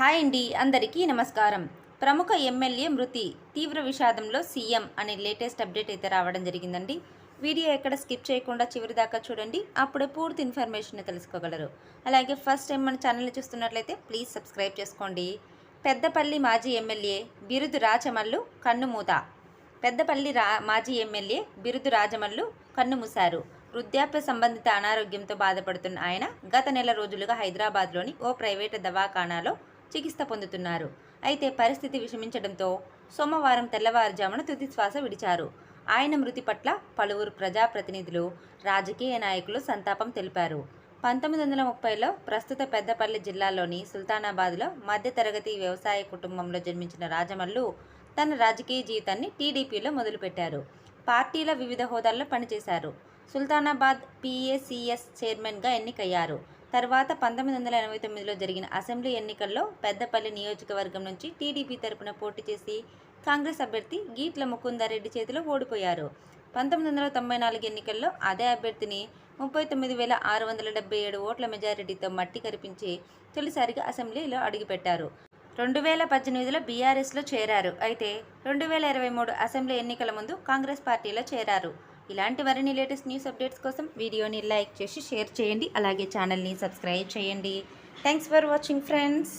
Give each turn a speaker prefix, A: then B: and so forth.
A: Hi అండి అందరికీ నమస్కారం. ప్రముఖ ఎమ్మెల్యే మృతి తీవ్ర విషాదంలో సీఎం అనే లేటెస్ట్ అప్డేట్ అయితే రావడం జరిగిందండి. వీడియో ఎక్కడ స్కిప్ చేయకుండా చివరి దాకా చూడండి అప్పుడే పూర్తి ఇన్ఫర్మేషన్ తెలుసుకోగలరు. అలాగే ఫస్ట్ టైం మన ఛానల్ని చూస్తున్నట్లయితే ప్లీజ్ సబ్స్క్రైబ్ చేసుకోండి. పెద్దపల్లి మాజీ ఎమ్మెల్యే బిరుదు రాచమల్లు కన్నుమూత. పెద్దపల్లి రా మాజీ ఎమ్మెల్యే బిరుదు రాజమల్లు కన్నుమూశారు. వృద్ధాప్య సంబంధిత అనారోగ్యంతో బాధపడుతున్న ఆయన గత నెల రోజులుగా హైదరాబాద్లోని ఓ ప్రైవేటు దవాఖానాలో చికిత్స పొందుతున్నారు. అయితే పరిస్థితి విషమించడంతో సోమవారం తెల్లవారుజామున తుది శ్వాస విడిచారు. ఆయన మృతి పట్ల పలువురు ప్రజాప్రతినిధులు రాజకీయ నాయకులు సంతాపం తెలిపారు. పంతొమ్మిది వందల ముప్పైలో ప్రస్తుత పెద్దపల్లి జిల్లాలోని సుల్తానాబాద్లో మధ్యతరగతి వ్యవసాయ కుటుంబంలో జన్మించిన రాజమల్లు తన రాజకీయ జీవితాన్ని టీడీపీలో మొదలుపెట్టారు. పార్టీల వివిధ హోదాల్లో పనిచేశారు. సుల్తానాబాద్ పిఏసిఎస్ చైర్మన్గా ఎన్నికయ్యారు. తర్వాత పంతొమ్మిది వందల ఎనభై తొమ్మిదిలో జరిగిన అసెంబ్లీ ఎన్నికల్లో పెద్దపల్లి నియోజకవర్గం నుంచి టీడీపీ తరపున పోటీ చేసి కాంగ్రెస్ అభ్యర్థి గీట్ల ముకుందారెడ్డి చేతిలో ఓడిపోయారు. పంతొమ్మిది వందల తొంభై నాలుగు ఎన్నికల్లో అదే అభ్యర్థిని ముప్పై తొమ్మిది వేల ఆరు వందల డెబ్బై ఏడు ఓట్ల మెజారిటీతో మట్టి కరిపించి తొలిసారిగా అసెంబ్లీలో అడుగుపెట్టారు. రెండు వేల పద్దెనిమిదిలో బీఆర్ఎస్లో చేరారు. అయితే రెండు వేల ఇరవై మూడు అసెంబ్లీ ఎన్నికల ముందు కాంగ్రెస్ పార్టీలో చేరారు. ఇలాంటి మరిన్ని లేటెస్ట్ న్యూస్ అప్డేట్స్ కోసం వీడియోని లైక్ చేసి షేర్ చేయండి. అలాగే ఛానల్ని సబ్స్క్రైబ్ చేయండి. Thanks for watching friends